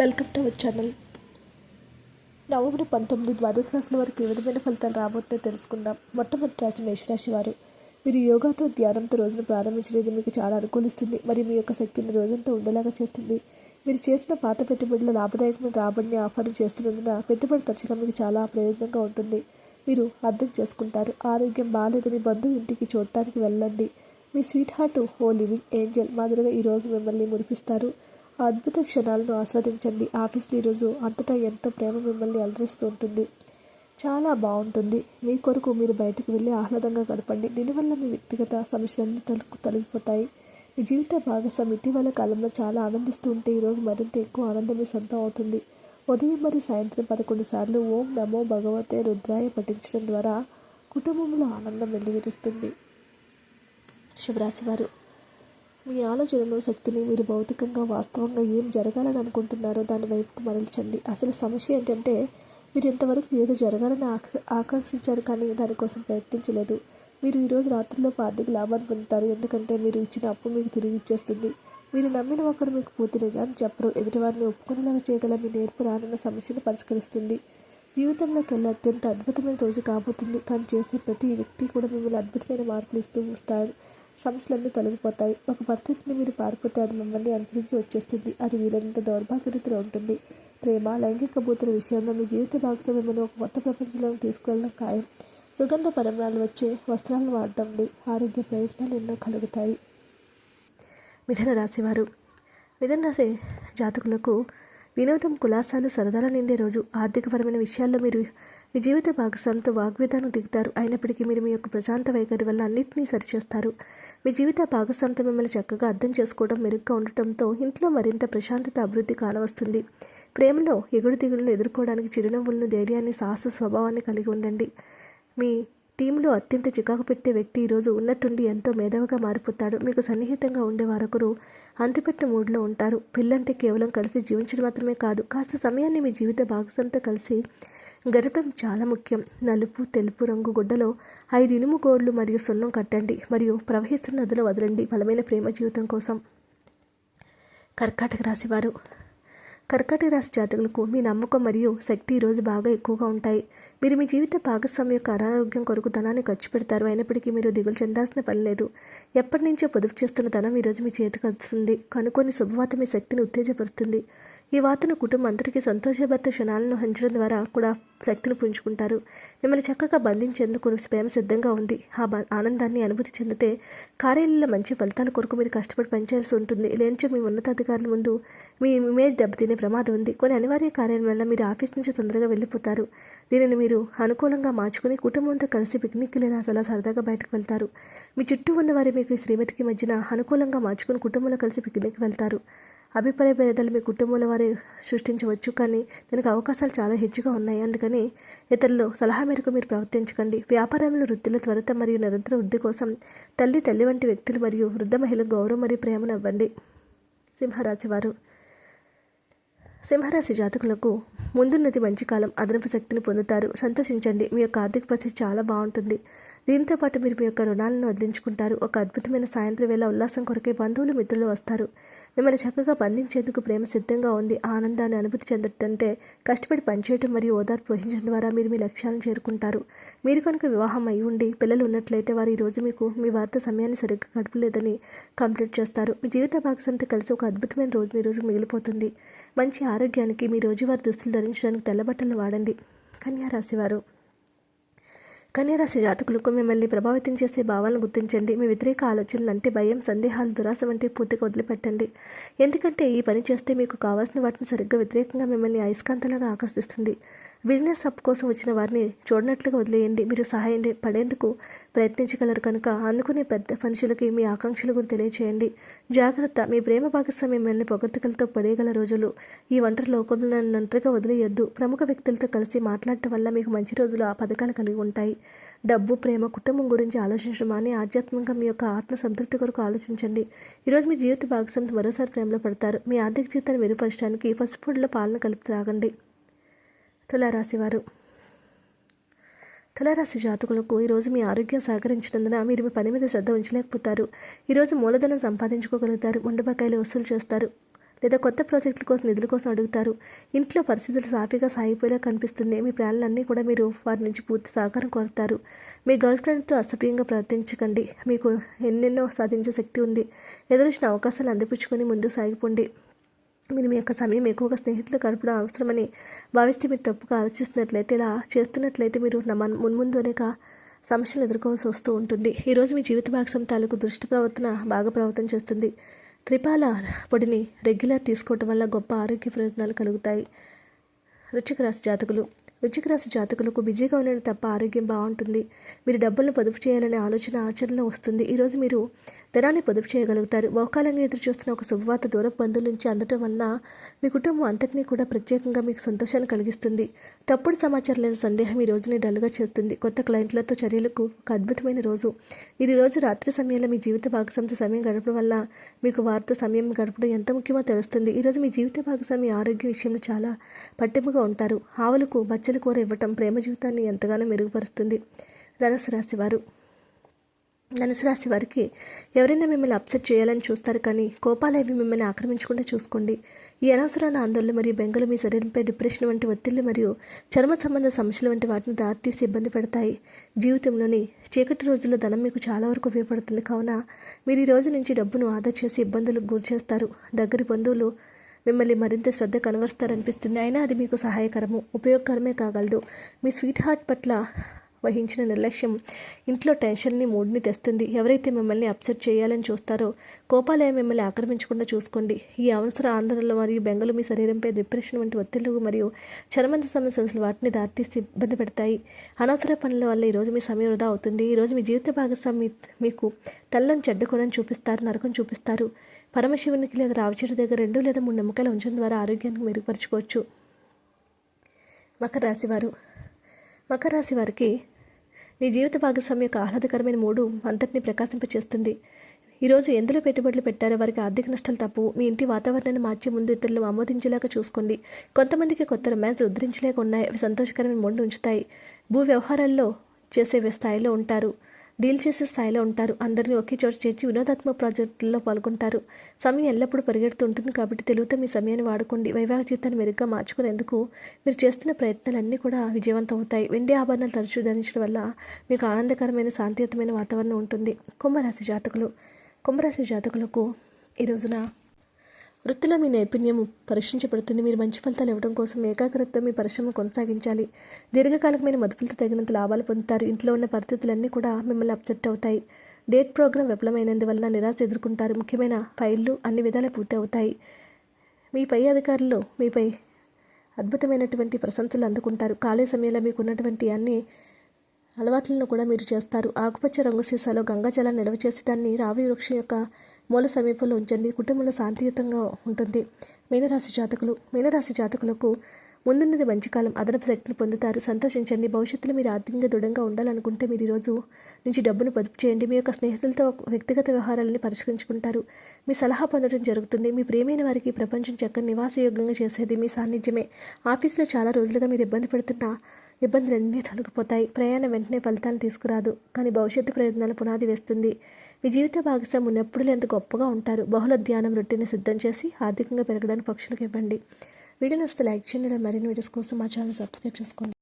Welcome to our channel. November పంతొమ్మిది ద్వాదశ రాశుల వారికి ఏ విధమైన ఫలితాలు రాబోతుందో తెలుసుకుందాం. మొట్టమొదటి రాశి మేషరాశి వారు. మీరు యోగాతో ధ్యానంతో రోజును ప్రారంభించలేదు మీకు చాలా అనుకూలిస్తుంది మరియు మీ యొక్క శక్తిని రోజంతా ఉండేలాగా చేస్తుంది. మీరు చేసిన పాత పెట్టుబడుల లాభదాయకమైన రాబడిని ఆఫర్ చేస్తున్నందున పెట్టుబడి తరచుగా మీకు చాలా ప్రయోజనంగా ఉంటుంది. మీరు అర్థం చేసుకుంటారు. ఆరోగ్యం బాగాలేదని బంధువు ఇంటికి చూడటానికి వెళ్ళండి. మీ sweet heart oh living angel మాదిరిగా ఈరోజు మిమ్మల్ని మురిపిస్తారు అద్భుత క్షణాలను ఆస్వాదించండి. ఆఫీస్లో ఈరోజు అంతటా ఎంతో ప్రేమ మిమ్మల్ని అలరిస్తూ ఉంటుంది. చాలా బాగుంటుంది. మీ కొరకు మీరు బయటకు వెళ్ళి ఆహ్లాదంగా గడపండి. దీనివల్ల మీ వ్యక్తిగత సమస్యలన్నీ తలుపు తొలగిపోతాయి. మీ జీవిత భాగస్వామి ఇటీవల కాలంలో చాలా ఆనందిస్తూ ఉంటే ఈరోజు మరింత ఎక్కువ ఆనందం మీ సొంతం అవుతుంది. ఉదయం మరియు సాయంత్రం పదకొండు సార్లు ఓం నమో భగవతే రుద్రాయ పఠించడం ద్వారా కుటుంబంలో ఆనందం వెల్లివిరుస్తుంది. శివరాశి వారు. మీ ఆలోచనలో శక్తిని మీరు భౌతికంగా వాస్తవంగా ఏం జరగాలని అనుకుంటున్నారో దాని వైపుకు మరల్చండి. అసలు సమస్య ఏంటంటే మీరు ఇంతవరకు ఏదో జరగాలని ఆక- ఆకాంక్షించారు కానీ దానికోసం ప్రయత్నించలేదు. మీరు ఈరోజు రాత్రిలో ఆర్థిక లాభాన్ని పొందుతారు. ఎందుకంటే మీరు ఇచ్చిన అప్పు మీకు తిరిగి ఇచ్చేస్తుంది. మీరు నమ్మిన ఒకరు మీకు పూర్తి నిజాన్ని చెప్పరు. ఎదుటివారిని ఒప్పుకునేలాగా చేయగల మీ నేర్పు రానున్న సమస్యను పరిష్కరిస్తుంది. జీవితంలోకి వెళ్ళే అత్యంత అద్భుతమైన రోజు కాబోతుంది. కానీ చేసే ప్రతి వ్యక్తి కూడా మిమ్మల్ని అద్భుతమైన మార్పులు ఇస్తూ వస్తారు సమస్యలన్నీ తొలగిపోతాయి. ఒక పరిస్థితిని మీరు పారిపోతే అది మిమ్మల్ని అనుసరించి వచ్చేస్తుంది. అది వీలైనంత దౌర్భాగ్యతలో ఉంటుంది. ప్రేమ లైంగిక బూతుల విషయంలో మీ జీవిత భాగస్వామ్యమును ఒక కొత్త ప్రపంచంలోకి తీసుకెళ్ళడం ఖాయం. సుగంధ పరిమళాలు వచ్చే వస్త్రాలను వాడటండి ఆరోగ్య ప్రయత్నాలు ఎన్నో కలుగుతాయి. మిథున రాశివారు మిథున రాశి జాతకులకు వినోదం కులాసాలు సరదాల నిండే రోజు. ఆర్థికపరమైన విషయాల్లో మీరు మీ జీవిత భాగస్వామితో వాగ్వేదానికి దిగుతారు. అయినప్పటికీ మీరు మీ యొక్క ప్రశాంత వైఖరి వల్ల అన్నింటినీ సరిచేస్తారు. మీ జీవిత భాగస్వామితో మిమ్మల్ని చక్కగా అర్థం చేసుకోవడం మెరుగ్గా ఉండటంతో ఇంట్లో మరింత ప్రశాంతత అభివృద్ధి కానవస్తుంది ప్రేమలో ఎగుడు దిగుడును ఎదుర్కోవడానికి చిరునవ్వులను ధైర్యాన్ని సాహస స్వభావాన్ని కలిగి ఉండండి. మీ టీంలో అత్యంత చికాకు పెట్టే వ్యక్తి ఈరోజు ఉన్నట్టుండి ఎంతో మేధావిగా మారిపోతాడు. మీకు సన్నిహితంగా ఉండే వారొకరు అంతిపెట్టిన మూడ్లో ఉంటారు. పిల్లంటే కేవలం కలిసి జీవించడం మాత్రమే కాదు కాస్త సమయాన్ని మీ జీవిత భాగస్వామితో కలిసి గడపడం చాలా ముఖ్యం. నలుపు తెలుపు రంగు గుడ్డలో ఐదు ఇనుము గోర్లు మరియు సున్నం కట్టండి మరియు ప్రవహిస్తున్న నదిలో వదలండి. బలమైన ప్రేమ జీవితం కోసం. కర్కాటక రాశివారు కర్కాటక రాశి జాతకులకు మీ నమ్మకం మరియు శక్తి ఈరోజు బాగా ఎక్కువగా ఉంటాయి. మీరు మీ జీవిత భాగస్వామి యొక్క అనారోగ్యం కొరకు ధనాన్ని ఖర్చు పెడతారు. అయినప్పటికీ మీరు దిగులు చెందాల్సిన పని లేదు. ఎప్పటి నుంచో పొదుపు చేస్తున్న ధనం ఈరోజు మీ చేతికి వస్తుంది. కనుకొని శుభవార్త మీ శక్తిని ఉత్తేజపరుస్తుంది. ఈ వార్తను కుటుంబం అందరికీ సంతోషభర్త క్షణాలను హంచడం ద్వారా కూడా శక్తిని పుంజుకుంటారు. మిమ్మల్ని చక్కగా బంధించేందుకు ప్రేమ సిద్ధంగా ఉంది. ఆ బ- ఆనందాన్ని అనుభూతి చెందితే కార్యాలయంలో మంచి ఫలితాల కొరకు మీరు కష్టపడి పనిచేయాల్సి ఉంటుంది. లేనిచో మీ ఉన్నతాధికారుల ముందు మీ ఇమేజ్ దెబ్బతినే ప్రమాదం ఉంది. కొన్ని అనివార్య కార్యాల వల్ల మీరు ఆఫీస్ నుంచి తొందరగా వెళ్ళిపోతారు. దీనిని మీరు అనుకూలంగా మార్చుకుని కుటుంబంతో కలిసి పిక్నిక్ లేదా అసలు సరదాగా బయటకు వెళ్తారు. మీ చుట్టూ ఉన్న వారి మీకు శ్రీమతికి మధ్యన అనుకూలంగా మార్చుకుని కుటుంబంలో కలిసి పిక్నిక్ వెళ్తారు. అభిప్రాయ భేదాలు మీ కుటుంబంలో వారు సృష్టించవచ్చు కానీ దీనికి అవకాశాలు చాలా హెచ్చుగా ఉన్నాయి. అందుకని ఇతరులు సలహా మేరకు మీరు ప్రవర్తించకండి. వ్యాపారంలో వృత్తిలో త్వరిత మరియు నిరంతర వృద్ధి కోసం తల్లి తల్లి వంటి వ్యక్తులు మరియు వృద్ధ మహిళలకు గౌరవం మరియు ప్రేమను ఇవ్వండి. సింహరాశి వారు. సింహరాశి జాతకులకు ముందున్నది మంచి కాలం. అదనపు శక్తిని పొందుతారు. సంతోషించండి. మీ యొక్క ఆర్థిక పరిస్థితి చాలా బాగుంటుంది. దీంతో పాటు మీరు మీ యొక్క రుణాలను వదిలించుకుంటారు. ఒక అద్భుతమైన సాయంత్రం వేళ ఉల్లాసం కొరకే బంధువులు మిత్రులు వస్తారు. మిమ్మల్ని చక్కగా బంధించేందుకు ప్రేమ సిద్ధంగా ఉంది. ఆ ఆనందాన్ని అనుభూతి చెందటంటే కష్టపడి పనిచేయటం మరియు ఓదార్పు వహించడం ద్వారా మీరు మీ లక్ష్యాలను చేరుకుంటారు. మీరు కనుక వివాహం అయి ఉండి పిల్లలు ఉన్నట్లయితే వారు ఈరోజు మీకు మీ వార్త సమయాన్ని సరిగ్గా గడపలేదని కంప్లీట్ చేస్తారు. మీ జీవిత భాగస్వామితో కలిసి ఒక అద్భుతమైన రోజు ఈ రోజు మిగిలిపోతుంది. మంచి ఆరోగ్యానికి మీ రోజువారి దుస్తులు ధరించడానికి తెల్లబట్టలు వాడండి. కన్యా రాశివారు కన్యరాశి జాతకులకు మిమ్మల్ని ప్రభావితం చేసే భావాలను గుర్తించండి. మీ వ్యతిరేక ఆలోచనలు అంటే భయం సందేహాలు దురాశ వంటి పూర్తిగా వదిలిపెట్టండి. ఎందుకంటే ఈ పని చేస్తే మీకు కావాల్సిన వాటిని సరిగ్గా వ్యతిరేకంగా మిమ్మల్ని అయస్కాంతలాగా ఆకర్షిస్తుంది. బిజినెస్ అప్ కోసం వచ్చిన వారిని చూడనట్లుగా వదిలేయండి. మీరు సహాయం పడేందుకు ప్రయత్నించగలరు కనుక అందుకునే పెద్ద మనుషులకి మీ ఆకాంక్షల గురించి తెలియచేయండి. జాగ్రత్త. మీ ప్రేమ భాగస్వామి మిమ్మల్ని పొగడ్తకలతో పడేయగల రోజులు ఈ ఒంటరి లోకంలో నన్ను ఒంటరిగా వదిలేయొద్దు. ప్రముఖ వ్యక్తులతో కలిసి మాట్లాడటం వల్ల మీకు మంచి రోజులు ఆ పథకాలు కలిగి ఉంటాయి. డబ్బు ప్రేమ కుటుంబం గురించి ఆలోచించడం అని ఆధ్యాత్మికంగా మీ యొక్క ఆత్మ సంతృప్తి కొరకు ఆలోచించండి. ఈరోజు మీ జీవిత భాగస్వామితో మరోసారి ప్రేమలో పడతారు. మీ ఆర్థిక జీవితాన్ని మెరుగుపరచడానికి పసుపుడిలో పాలన కలిపి త్రాగండి. తులారాశివారు. తులారాశి జాతకులకు ఈరోజు మీ ఆరోగ్యం సహకరించినందున మీరు మీ పని మీద శ్రద్ధ ఉంచలేకపోతారు. ఈరోజు మూలధనం సంపాదించుకోగలుగుతారు ముండబకాయలు వసూలు చేస్తారు లేదా కొత్త ప్రాజెక్టుల కోసం నిధుల కోసం అడుగుతారు. ఇంట్లో పరిస్థితులు సాఫీగా సాగిపోయేలా కనిపిస్తుంది. మీ ప్లాన్లన్నీ కూడా మీరు వారి నుంచి పూర్తి సహకారం కోరుతారు. మీ గర్ల్ ఫ్రెండ్తో అసభ్యంగా ప్రవర్తించకండి. మీకు ఎన్నెన్నో సాధించే శక్తి ఉంది. ఎదురొచ్చిన అవకాశాలు అందిపుచ్చుకొని ముందుకు సాగిపోండి. మీరు మీ యొక్క సమయం ఎక్కువగా స్నేహితులు గడపడం అవసరమని భావిస్తే మీరు తప్పుగా ఆలోచిస్తున్నట్లయితే ఇలా చేస్తున్నట్లయితే మీరు నా మన్ మున్ముందు అనేక సమస్యలు ఎదుర్కోవాల్సి వస్తూ ఉంటుంది. ఈరోజు మీ జీవిత భాగస్వామి తాలూకు దృష్టి ప్రవర్తన బాగా ప్రవర్తన చేస్తుంది. త్రిపాల పొడిని రెగ్యులర్ తీసుకోవటం వల్ల గొప్ప ఆరోగ్య ప్రయోజనాలు కలుగుతాయి. వృచ్చిక రాశి జాతకులు. వృచ్చిక రాశి జాతకులకు బిజీగా ఉండడం తప్ప ఆరోగ్యం బాగుంటుంది. మీరు డబ్బులను పొదుపు చేయాలనే ఆలోచన ఆచరణలో వస్తుంది. ఈరోజు మీరు ధనాన్ని పొదుపు చేయగలుగుతారు. బహుకాలంగా ఎదురు చూస్తున్న ఒక శుభవార్త దూరపు బంధువుల నుంచి అందటం వలన మీ కుటుంబం అంతటినీ కూడా ప్రత్యేకంగా మీకు సంతోషాన్ని కలిగిస్తుంది. తప్పుడు సమాచారం లేదా సందేహం ఈ రోజుని డల్గా చేస్తుంది కొత్త క్లయింట్లతో చర్యలకు ఒక అద్భుతమైన రోజు. ఈ రోజు రాత్రి సమయంలో మీ జీవిత భాగస్వామితో సమయం గడపడం వల్ల మీకు వార్త సమయం గడపడం ఎంత ముఖ్యమో తెలుస్తుంది. ఈరోజు మీ జీవిత భాగస్వామి ఆరోగ్య విషయంలో చాలా పట్టింపుగా ఉంటారు. ఆవులకు బచ్చలు కూర ఇవ్వటం ప్రేమ జీవితాన్ని ఎంతగానో మెరుగుపరుస్తుంది. ధనుసు రాశివారు ధనుసు రాశి వారికి ఎవరైనా మిమ్మల్ని అప్సెట్ చేయాలని చూస్తారు కానీ కోపాలేవి మిమ్మల్ని ఆక్రమించకుండా చూసుకోండి. ఈ అనవసరమైన ఆందోళన మరియు బెంగలు మీ శరీరంపై డిప్రెషన్ వంటి ఒత్తిళ్ళు మరియు చర్మ సంబంధ సమస్యలు వంటి వాటిని దారితీసి ఇబ్బంది పెడతాయి. జీవితంలోని చీకటి రోజుల్లో ధనం మీకు చాలా వరకు ఉపయోగపడుతుంది. కావున మీరు ఈ రోజు నుంచి డబ్బును ఆదా చేసి ఇబ్బందులకు గురి చేస్తారు. దగ్గరి బంధువులు మిమ్మల్ని మరింత శ్రద్ధ కనవరుస్తారనిపిస్తుంది అయినా అది మీకు సహాయకరము ఉపయోగకరమే కాగలదు. మీ స్వీట్ హార్ట్ పట్ల వహించిన నిర్లక్ష్యం ఇంట్లో టెన్షన్ని మూడ్ని తెస్తుంది. ఎవరైతే మిమ్మల్ని అప్సెట్ చేయాలని చూస్తారో కోపాలయ మిమ్మల్ని ఆక్రమించకుండా చూసుకోండి. ఈ అవసర ఆందోళనలు మరియు బెంగలు మీ శరీరంపై డిప్రెషన్ వంటి ఒత్తిళ్ళు మరియు చర్మంత సమస్యలు వాటిని దారితీసి ఇబ్బంది పెడతాయి. అనవసర పనుల వల్ల ఈరోజు మీ సమయం వృధా అవుతుంది. ఈరోజు మీ జీవిత భాగస్వామి మీకు తల్లని చెడ్డ చూపిస్తారు నరకం చూపిస్తారు. పరమశివునికి లేదా రావచేరు దగ్గర రెండు లేదా మూడు నమ్మకాలు ఉంచడం ద్వారా ఆరోగ్యాన్ని మెరుగుపరచుకోవచ్చు. మకర రాశివారు మకర రాశి వారికి మీ జీవిత భాగస్వామి యొక్క ఆహ్లాదకరమైన మూడు అంతటిని ప్రకాశింపచేస్తుంది. ఈరోజు ఎందులో పెట్టుబడులు పెట్టారో వారికి ఆర్థిక నష్టాలు తప్పు మీ ఇంటి వాతావరణాన్ని మార్చే ముందు ఇతరులు ఆమోదించేలాగా చూసుకోండి. కొంతమందికి కొత్త రొమాన్స్ ఉద్ధరించలేక ఉన్నాయి. అవి సంతోషకరమైన మూడు ఉంచుతాయి. భూ వ్యవహారాల్లో చేసే స్థాయిలో ఉంటారు. డీల్ చేసే స్థాయిలో ఉంటారు. అందరినీ ఒకే చోట చేర్చి వినోదాత్మక ప్రాజెక్టుల్లో పాల్గొంటారు. సమయం ఎల్లప్పుడూ పరిగెడుతూ ఉంటుంది కాబట్టి తెలుగుతో మీ సమయాన్ని వాడుకోండి. వైవాహిక జీవితాన్ని మెరుగ్గా మార్చుకునేందుకు మీరు చేస్తున్న ప్రయత్నాలన్నీ కూడా విజయవంతం అవుతాయి వెండి ఆభరణాలు తరచూ ధరించడం వల్ల మీకు ఆనందకరమైన శాంతియుతమైన వాతావరణం ఉంటుంది. కుంభరాశి జాతకులు. కుంభరాశి జాతకులకు ఈ రోజున వృత్తిలో మీ నైపుణ్యం పరీక్షించబడుతుంది. మీరు మంచి ఫలితాలు ఇవ్వడం కోసం ఏకాగ్రతతో మీ పరిశ్రమ కొనసాగించాలి. దీర్ఘకాలికమైన మదుపులతో తగినంత లాభాలు పొందుతారు. ఇంట్లో ఉన్న పరిస్థితులన్నీ కూడా మిమ్మల్ని అప్సెట్ అవుతాయి. డేట్ ప్రోగ్రాం విఫలమైనందువలన నిరాశ ఎదుర్కొంటారు. ముఖ్యమైన ఫైళ్ళు అన్ని విధాలు పూర్తి అవుతాయి మీ పై అధికారులు మీపై అద్భుతమైనటువంటి ప్రశంసలు అందుకుంటారు. ఖాళీ సమయంలో మీకు ఉన్నటువంటి అన్ని అలవాట్లను కూడా మీరు చేస్తారు. ఆకుపచ్చ రంగు సీసాలో గంగాజలాన్ని నిల్వ చేసి దాన్ని రావి వృక్షం యొక్క మూల సమీపంలో ఉంచండి. కుటుంబంలో శాంతియుతంగా ఉంటుంది. మీనరాశి జాతకులు మీనరాశి జాతకులకు ముందున్నది మంచి కాలం. అదనపు శక్తులు పొందుతారు. సంతోషించండి. భవిష్యత్తులో మీరు ఆర్థికంగా దృఢంగా ఉండాలనుకుంటే మీరు ఈరోజు నుంచి డబ్బును పొదుపు చేయండి. మీ యొక్క స్నేహితులతో వ్యక్తిగత వ్యవహారాలని పరిష్కరించుకుంటారు. మీ సలహా పొందడం జరుగుతుంది. మీ ప్రేమైన వారికి ప్రపంచం చక్కని నివాసయోగ్యంగా చేసేది మీ సాన్నిధ్యమే. ఆఫీస్లో చాలా రోజులుగా మీరు ఇబ్బంది పడుతున్న ఇబ్బందులన్నీ తొలగిపోతాయి. ప్రయాణం వెంటనే ఫలితాలు తీసుకురాదు. కానీ భవిష్యత్తు ప్రయత్నాలు పునాది వేస్తుంది. మీ జీవిత భాగస్వామ్యం ఉన్నప్పుడు ఎంత గొప్పగా ఉంటారు. బహుళ ధ్యానం రొట్టెని సిద్ధం చేసి ఆర్థికంగా పెరగడానికి పక్షులకు ఇవ్వండి. వీడియో వస్తే లైక్ చేయండి. మరిన్ని వీడియోస్ కోసం మా ఛానల్ సబ్స్క్రైబ్ చేసుకోండి.